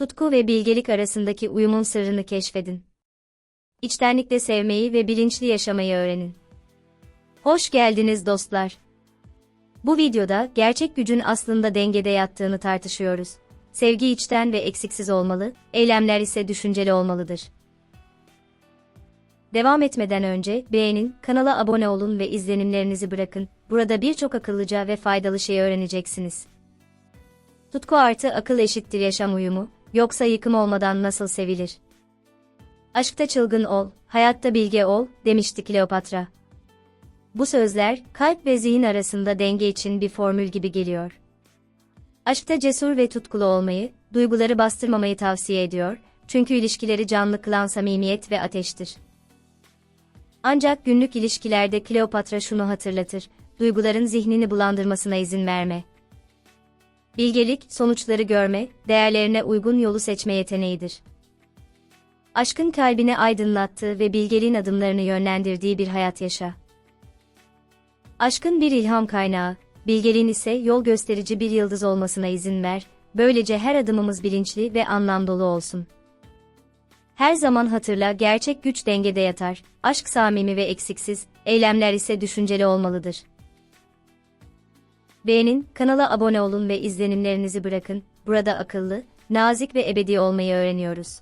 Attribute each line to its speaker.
Speaker 1: Tutku ve bilgelik arasındaki uyumun sırrını keşfedin. İçtenlikle sevmeyi ve bilinçli yaşamayı öğrenin. Hoş geldiniz dostlar. Bu videoda gerçek gücün aslında dengede yattığını tartışıyoruz. Sevgi içten ve eksiksiz olmalı, eylemler ise düşünceli olmalıdır. Devam etmeden önce beğenin, kanala abone olun ve izlenimlerinizi bırakın. Burada birçok akıllıca ve faydalı şey öğreneceksiniz. Tutku artı akıl eşittir yaşam uyumu, yoksa yıkım olmadan nasıl sevilir? Aşkta çılgın ol, hayatta bilge ol, demişti Kleopatra. Bu sözler, kalp ve zihin arasında denge için bir formül gibi geliyor. Aşkta cesur ve tutkulu olmayı, duyguları bastırmamayı tavsiye ediyor, çünkü ilişkileri canlı kılan samimiyet ve ateştir. Ancak günlük ilişkilerde Kleopatra şunu hatırlatır, duyguların zihnini bulandırmasına izin verme. Bilgelik, sonuçları görme, değerlerine uygun yolu seçme yeteneğidir. Aşkın kalbini aydınlattığı ve bilgeliğin adımlarını yönlendirdiği bir hayat yaşa. Aşkın bir ilham kaynağı, bilgeliğin ise yol gösterici bir yıldız olmasına izin ver, böylece her adımımız bilinçli ve anlam dolu olsun. Her zaman hatırla gerçek güç dengede yatar, aşk samimi ve eksiksiz, eylemler ise düşünceli olmalıdır. Beğenin, kanala abone olun ve izlenimlerinizi bırakın, burada akıllı, nazik ve ebedi olmayı öğreniyoruz.